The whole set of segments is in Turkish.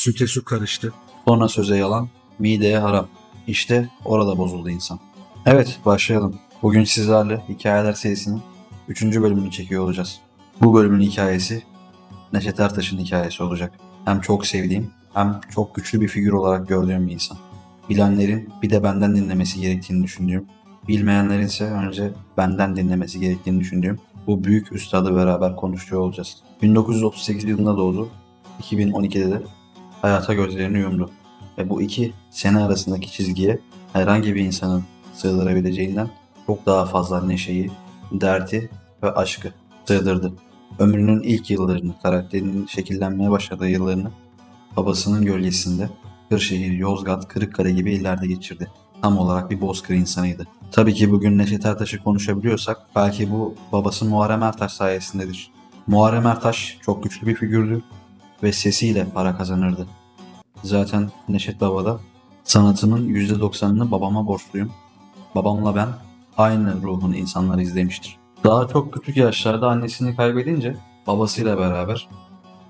Süte su karıştı. Sonra söze yalan, mideye haram. İşte orada bozuldu insan. Evet başlayalım. Bugün sizlerle Hikayeler serisinin 3. bölümünü çekiyor olacağız. Bu bölümün hikayesi Neşet Ertaş'ın hikayesi olacak. Hem çok sevdiğim hem çok güçlü bir figür olarak gördüğüm bir insan. Bilenlerin bir de benden dinlemesi gerektiğini düşündüğüm, bilmeyenlerin ise önce benden dinlemesi gerektiğini düşündüğüm bu büyük üstadı beraber konuşuyor olacağız. 1938 yılında doğdu. 2012'de de hayata gözlerini yumdu. Ve bu iki sene arasındaki çizgiye herhangi bir insanın sığdırabileceğinden çok daha fazla neşeyi, derdi ve aşkı sığdırdı. Ömrünün ilk yıllarını, karakterinin şekillenmeye başladığı yıllarını babasının gölgesinde Kırşehir, Yozgat, Kırıkkale gibi illerde geçirdi. Tam olarak bir bozkır insanıydı. Tabii ki bugün Neşet Ertaş'ı konuşabiliyorsak belki bu babası Muharrem Ertaş sayesindedir. Muharrem Ertaş çok güçlü bir figürdü ve sesiyle para kazanırdı. Zaten Neşet Baba da sanatının %90'ını babama borçluyum. Babamla ben aynı ruhun insanları izlemiştir. Daha çok küçük yaşlarda annesini kaybedince babasıyla beraber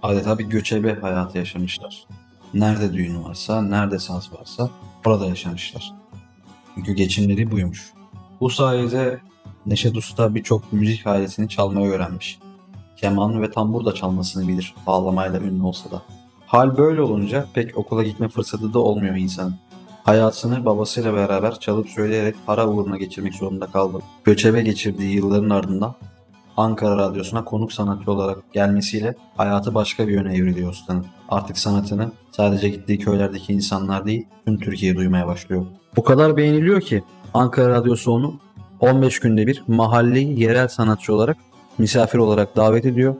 adeta bir göçebe hayatı yaşamışlar. Nerede düğün varsa, nerede saz varsa orada yaşamışlar. Çünkü geçimleri buymuş. Bu sayede Neşet Usta birçok müzik aletini çalmayı öğrenmiş. Keman ve tambur da çalmasını bilir, bağlamayla ünlü olsa da. Hal böyle olunca pek okula gitme fırsatı da olmuyor insanın. Hayatını babasıyla beraber çalıp söyleyerek para uğruna geçirmek zorunda kaldı. Göçebe geçirdiği yılların ardından Ankara Radyosu'na konuk sanatçı olarak gelmesiyle hayatı başka bir yöne evriliyor ustanın. Artık sanatını sadece gittiği köylerdeki insanlar değil, tüm Türkiye duymaya başlıyor. Bu kadar beğeniliyor ki Ankara Radyosu onu 15 günde bir mahalli yerel sanatçı olarak misafir olarak davet ediyor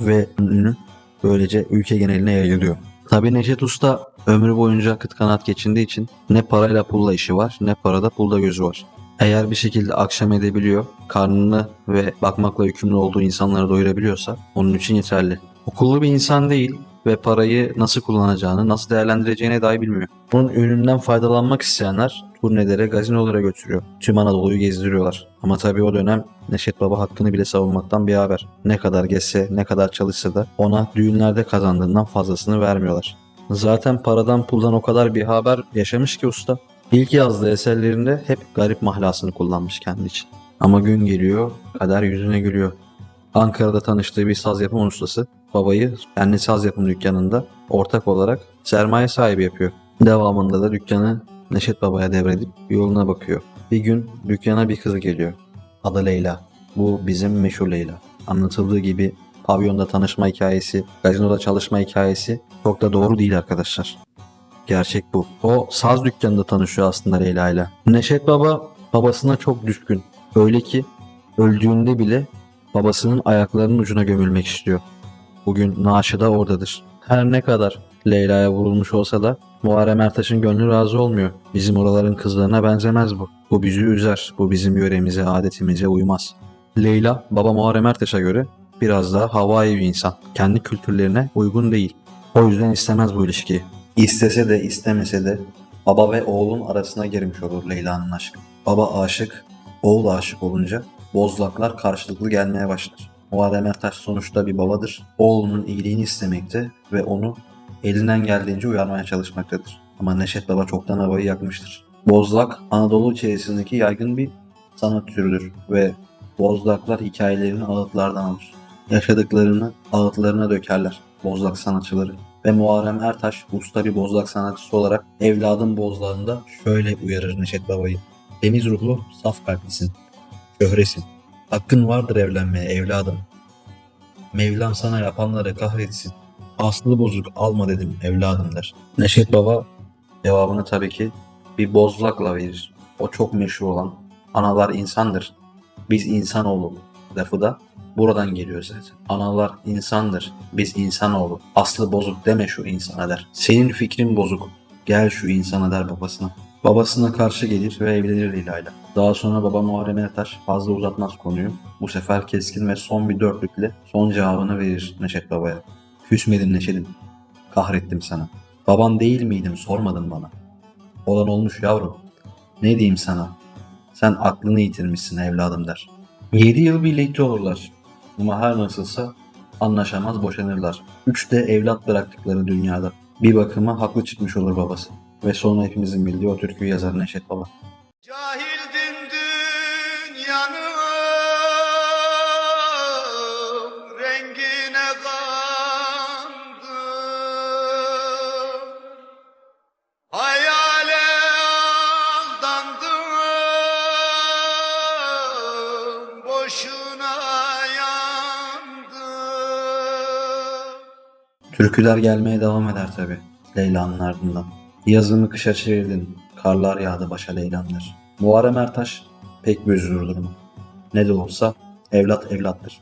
ve ünlü böylece ülke geneline yayılıyor. Tabi Neşet Usta ömrü boyunca kıt kanat geçindiği için ne parayla pulla işi var ne parada pulda gözü var. Eğer bir şekilde akşam edebiliyor, karnını ve bakmakla yükümlü olduğu insanları doyurabiliyorsa onun için yeterli. Okullu bir insan değil ve parayı nasıl kullanacağını, nasıl değerlendireceğine dahi bilmiyor. Bunun ürününden faydalanmak isteyenler turnelere, gazinolara götürüyor. Tüm Anadolu'yu gezdiriyorlar. Ama tabii o dönem Neşet Baba hakkını bile savunmaktan bir haber. Ne kadar gezse, ne kadar çalışsa da ona düğünlerde kazandığından fazlasını vermiyorlar. Zaten paradan puldan o kadar bir haber yaşamış ki usta. İlk yazdığı eserlerinde hep garip mahlasını kullanmış kendi için. Ama gün geliyor, kader yüzüne gülüyor. Ankara'da tanıştığı bir saz yapım ustası babayı kendi saz yapım dükkanında ortak olarak sermaye sahibi yapıyor. Devamında da dükkanı Neşet Baba'ya devredip yoluna bakıyor. Bir gün dükkana bir kız geliyor. Adı Leyla. Bu bizim meşhur Leyla. Anlatıldığı gibi pavyonda tanışma hikayesi, gazinoda çalışma hikayesi çok da doğru değil arkadaşlar. Gerçek bu. O saz dükkanında tanışıyor aslında Leyla ile. Neşet Baba babasına çok düşkün. Öyle ki öldüğünde bile babasının ayaklarının ucuna gömülmek istiyor. Bugün naaşı da oradadır. Her ne kadar Leyla'ya vurulmuş olsa da Muharrem Ertaş'ın gönlü razı olmuyor. Bizim oraların kızlarına benzemez bu. Bu bizi üzer. Bu bizim yöremize, adetimize uymaz. Leyla, baba Muharrem Ertaş'a göre biraz daha havai bir insan. Kendi kültürlerine uygun değil. O yüzden istemez bu ilişkiyi. İstese de istemese de baba ve oğlun arasına girmiş olur Leyla'nın aşkı. Baba aşık, oğul aşık olunca bozlaklar karşılıklı gelmeye başlar. Muharrem Ertaş sonuçta bir babadır. Oğlunun iyiliğini istemekte ve onu elinden geldiğince uyarmaya çalışmaktadır. Ama Neşet Baba çoktan havayı yakmıştır. Bozlak Anadolu içerisindeki yaygın bir sanat türüdür ve bozlaklar hikayelerini ağıtlardan alır. Yaşadıklarını ağıtlarına dökerler bozlak sanatçıları. Ve Muharrem Ertaş usta bir bozlak sanatçısı olarak evladım bozlağında şöyle uyarır Neşet Baba'yı. Temiz ruhlu, saf kalplisin. Şöhresin. Hakkın vardır evlenmeye evladım. Mevlam sana yapanları kahretsin. Aslı bozuk alma dedim evladım der. Neşet Baba cevabını tabii ki bir bozlakla verir. O çok meşhur olan analar insandır. Biz insanoğlu lafı da buradan geliyor zaten. Analar insandır. Biz insanoğlu. Aslı bozuk deme şu insana der. Senin fikrin bozuk. Gel şu insana der babasına. Babasına karşı gelir ve evlenir Leyla'yla. Daha sonra baba Muharrem Ertaş fazla uzatmaz konuyu. Bu sefer keskin ve son bir dörtlükle son cevabını verir Neşet Baba'ya. Küsmedim Neşet'im. Kahrettim sana. Baban değil miydim sormadın bana. Olan olmuş yavrum. Ne diyeyim sana? Sen aklını yitirmişsin evladım der. 7 yıl birlikte olurlar. Ama her nasılsa anlaşamaz boşanırlar. Üç de evlat bıraktıkları dünyada. Bir bakıma haklı çıkmış olur babası. Ve sonra hepimizin bildiği o türküyü yazar Neşet Baba. Cahildim dünyanın rengine kandım Hayale aldandım boşuna yandım Türküler gelmeye devam eder tabi. Leyla'nın ardından. Yazımı kışa çevirdin. Karlar yağdı başa Leyla'nlar. Muharrem Ertaş pek bir üzülür durumu. Ne de olsa evlat evlattır.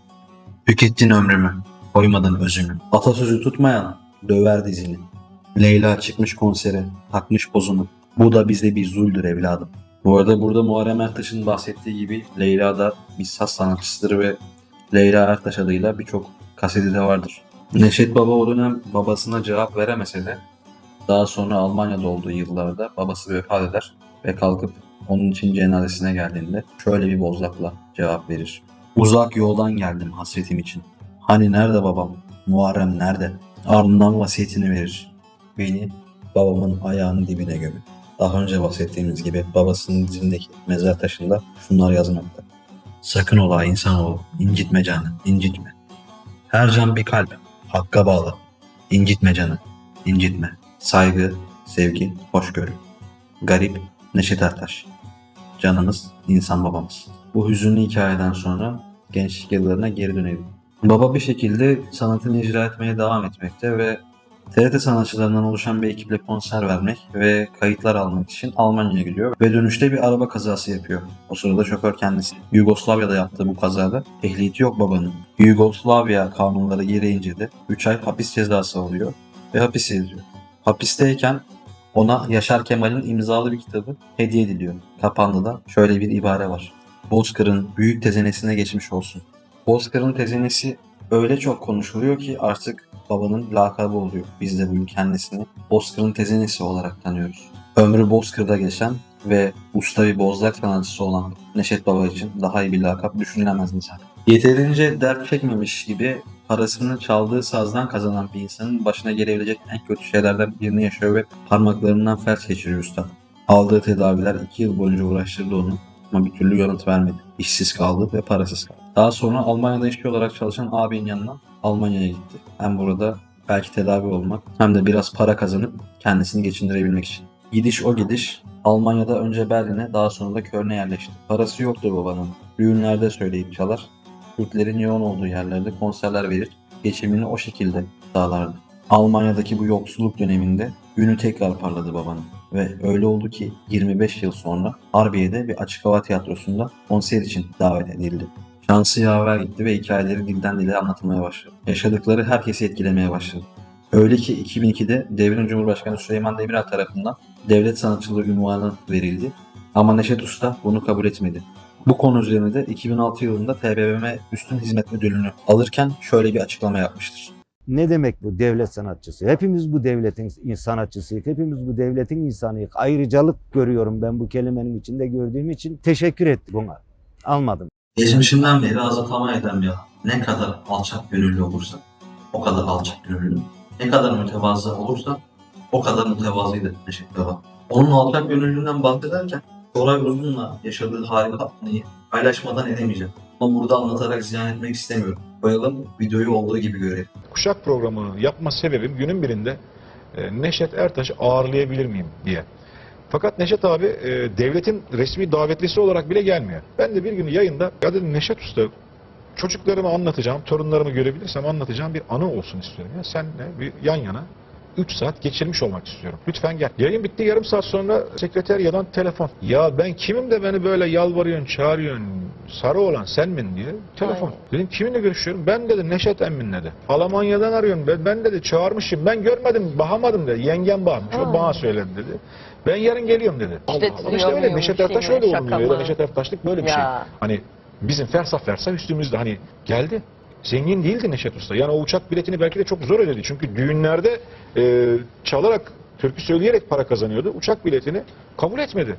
Tükettin ömrümü, koymadın özümü. Atasözü tutmayan döver dizini. Leyla çıkmış konsere, takmış pozunu. Bu da bize bir zuldür evladım. Bu arada burada Muharrem Ertaş'ın bahsettiği gibi Leyla da bir saz sanatçısıdır ve Leyla Ertaş adıyla birçok kaseti de vardır. Neşet Baba o dönem babasına cevap veremese de daha sonra Almanya'da olduğu yıllarda babası vefat eder ve kalkıp onun için cenazesine geldiğinde şöyle bir bozlakla cevap verir. Uzak yoldan geldim hasretim için. Hani nerede babam? Muharrem nerede? Ardından vasiyetini verir. Beni babamın ayağının dibine gömün. Daha önce bahsettiğimiz gibi babasının dizindeki mezar taşında şunlar yazmakta. Sakın ola insanoğlu, incitme canı, incitme. Her can bir kalp, hakka bağlı. İncitme canı, incitme. Saygı, sevgi, hoşgörü. Garip, Neşet Ertaş. Canımız, insan babamız. Bu hüzünlü hikayeden sonra gençlik yıllarına geri dönelim. Baba bir şekilde sanatını icra etmeye devam etmekte ve TRT sanatçılarından oluşan bir ekiple konser vermek ve kayıtlar almak için Almanya'ya gidiyor ve dönüşte bir araba kazası yapıyor. O sırada şoför kendisi. Yugoslavya'da yaptığı bu kazada ehliyeti yok babanın. Yugoslavya kanunları gereğince de 3 ay hapis cezası alıyor ve hapis yazıyor. Hapisteyken ona Yaşar Kemal'in imzalı bir kitabı hediye ediliyor. Kapağında da şöyle bir ibare var. Bozkır'ın büyük tezenesine geçmiş olsun. Bozkır'ın tezenesi öyle çok konuşuluyor ki artık babanın lakabı oluyor. Biz de bugün kendisini Bozkır'ın tezenesi olarak tanıyoruz. Ömrü Bozkır'da geçen ve usta bir bozlak sanatçısı olan Neşet Baba için daha iyi bir lakap düşünülemez insan. Yeterince dert çekmemiş gibi parasını çaldığı sazdan kazanan bir insanın başına gelebilecek en kötü şeylerden birini yaşıyor ve parmaklarından felç geçiriyor usta. Aldığı tedaviler iki yıl boyunca uğraştırdı onu ama bir türlü yanıt vermedi. İşsiz kaldı ve parasız kaldı. Daha sonra Almanya'da işçi olarak çalışan abinin yanına Almanya'ya gitti. Hem burada belki tedavi olmak hem de biraz para kazanıp kendisini geçindirebilmek için. Gidiş o gidiş Almanya'da önce Berlin'e daha sonra da Köln'e yerleşti. Parası yoktu babanın. Düğünlerde söyleyip çalar. Türklerin yoğun olduğu yerlerde konserler verir. Geçimini o şekilde sağlardı. Almanya'daki bu yoksulluk döneminde ünü tekrar parladı babanın. Ve öyle oldu ki 25 yıl sonra Harbiye'de bir açık hava tiyatrosunda konser için davet edildi. Şansı yaver gitti ve hikayeleri dilden dile anlatılmaya başladı. Yaşadıkları herkesi etkilemeye başladı. Öyle ki 2002'de devrin Cumhurbaşkanı Süleyman Demirel tarafından devlet sanatçılığı unvanı verildi. Ama Neşet Usta bunu kabul etmedi. Bu konu üzerine de 2006 yılında TBMM Üstün Hizmet Müdürlüğünü alırken şöyle bir açıklama yapmıştır. Ne demek bu devlet sanatçısı? Hepimiz bu devletin sanatçısıyız. Hepimiz bu devletin insanıyız. Ayrıcalık görüyorum ben bu kelimenin içinde gördüğüm için. Teşekkür ettim buna. Almadım. Geçmişinden beri azaltama eden bir adam. Ne kadar alçak gönüllü olursa o kadar alçak gönüllü. Ne kadar mütevazı olursa o kadar mütevazıydı Neşet Baba. Onun alçak gönüllülüğünden bahsederken Koray Uzun'la yaşadığı harika anıyı paylaşmadan edemeyeceğim. Ama burada anlatarak ziyan etmek istemiyorum. Koyalım videoyu olduğu gibi görelim. kuşak programı yapma sebebim günün birinde e, Neşet Ertaş'ı ağırlayabilir miyim diye. Fakat Neşet abi e, devletin resmi davetlisi olarak bile gelmiyor. Ben de bir gün yayında ya dedim Neşet Usta çocuklarıma anlatacağım, torunlarımı görebilirsem anlatacağım bir anı olsun istiyorum. Ya senle bir yan yana 3 saat geçirmiş olmak istiyorum. Lütfen gel. Yayın bitti yarım saat sonra sekreteryadan telefon. Ya ben kimim de beni böyle yalvarıyorsun, çağırıyorsun, sarı olan sen min diye telefon. Ay. Dedim kiminle görüşüyorum? Ben dedi Neşet emmin dedi. Almanya'dan arıyorum. Ben, ben dedi çağırmışım. Ben görmedim, bakamadım dedi. Yengem bağırmış. O bana söyledi dedi. Ben yarın geliyorum dedi. İşte Allah Allah. İşte öyle Neşet Ertaş öyle mı? Neşet Ertaşlık böyle bir şey. Ya. Hani bizim fersah fersah üstümüzde hani geldi. Zengin değildi Neşet Usta. Yani o uçak biletini belki de çok zor ödedi. Çünkü düğünlerde e, çalarak, türkü söyleyerek para kazanıyordu. Uçak biletini kabul etmedi.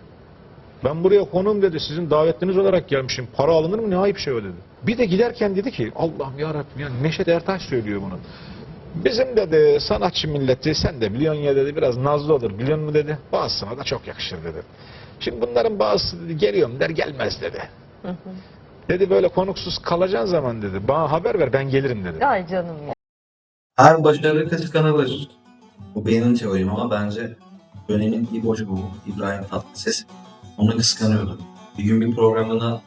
Ben buraya konum dedi. Sizin davetliniz olarak gelmişim. Para alınır mı? Ne ayıp şey o dedi. Bir de giderken dedi ki Allah'ım ya Rabbim ya Neşet Ertaş söylüyor bunu. Bizim dedi sanatçı milleti sen de biliyorsun ya dedi biraz nazlı olur biliyor musun dedi. Bazısına da çok yakışır dedi. Şimdi bunların bazısı dedi geliyorum der gelmez dedi. Dedi böyle konuksuz kalacağın zaman dedi bana haber ver ben gelirim dedi. Ay canım ya. Her başarı kıskanılır. Bu benim teorim ama bence dönemin İbocu bu İbrahim Tatlıses onu kıskanıyordu. Bir gün bir programına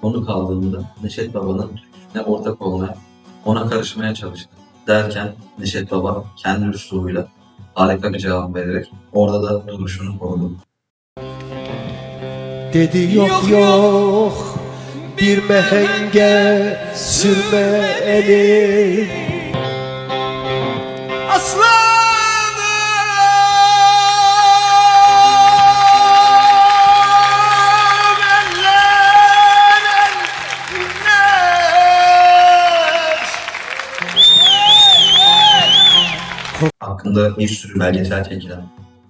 konuk aldığımda Neşet Baba'nın ne ortak olmaya, ona karışmaya çalıştı. Derken Neşet Baba kendi üslubuyla harika bir cevap vererek orada da duruşunu korudu. Dedi yok yok bir mehenge sürme eli. Dinler Hakkında bir sürü belgesel çekilen,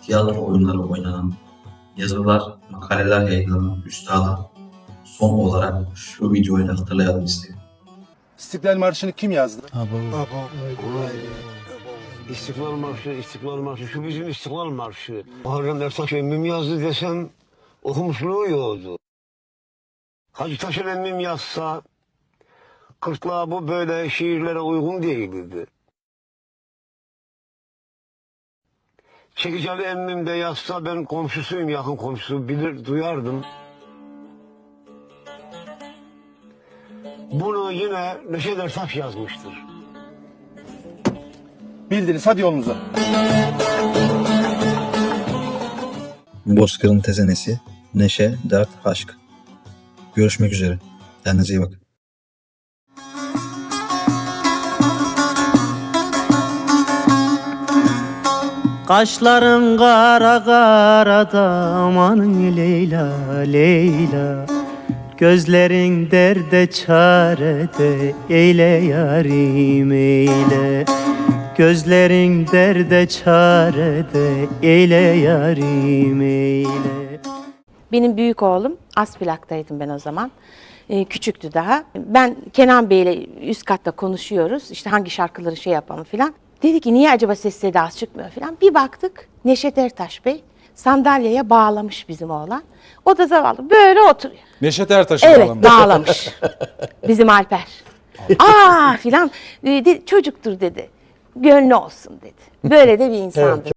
tiyatro oyunları oynanan, yazılar, makaleler yayınlanan üstadı son olarak şu videoyla hatırlayalım istedim. İstiklal Marşı'nı kim yazdı? İstiklal Marşı, İstiklal Marşı, şu bizim İstiklal Marşı. Muharrem Ertaş emmim yazdı desem okumuşluğu yoktu. Hacı Taşer emmim yazsa kırklığa bu böyle şiirlere uygun değildi. Çekiceli emmim de yazsa ben komşusuyum yakın komşusu bilir duyardım. Bunu yine Neşet Ertaş yazmıştır. Bildiniz hadi yolunuza. Bozkır'ın tezenesi, neşe, dert, aşk. Görüşmek üzere. Kendinize iyi bakın. Kaşların kara kara da aman Leyla Leyla Gözlerin derde çarede eyle yarim eyle Gözlerin derde çarede eyle yarim eyle Benim büyük oğlum Aspilak'taydım ben o zaman. Ee, küçüktü daha. Ben Kenan Bey'le üst katta konuşuyoruz. İşte hangi şarkıları şey yapalım filan. Dedi ki niye acaba ses sedası çıkmıyor filan. Bir baktık Neşet Ertaş Bey sandalyeye bağlamış bizim oğlan. O da zavallı böyle oturuyor. Neşet Ertaş'ı Evet bağlamış. Bizim Alper. Aa filan. Dedi, çocuktur dedi. Gönlü olsun dedi. Böyle de bir insandır.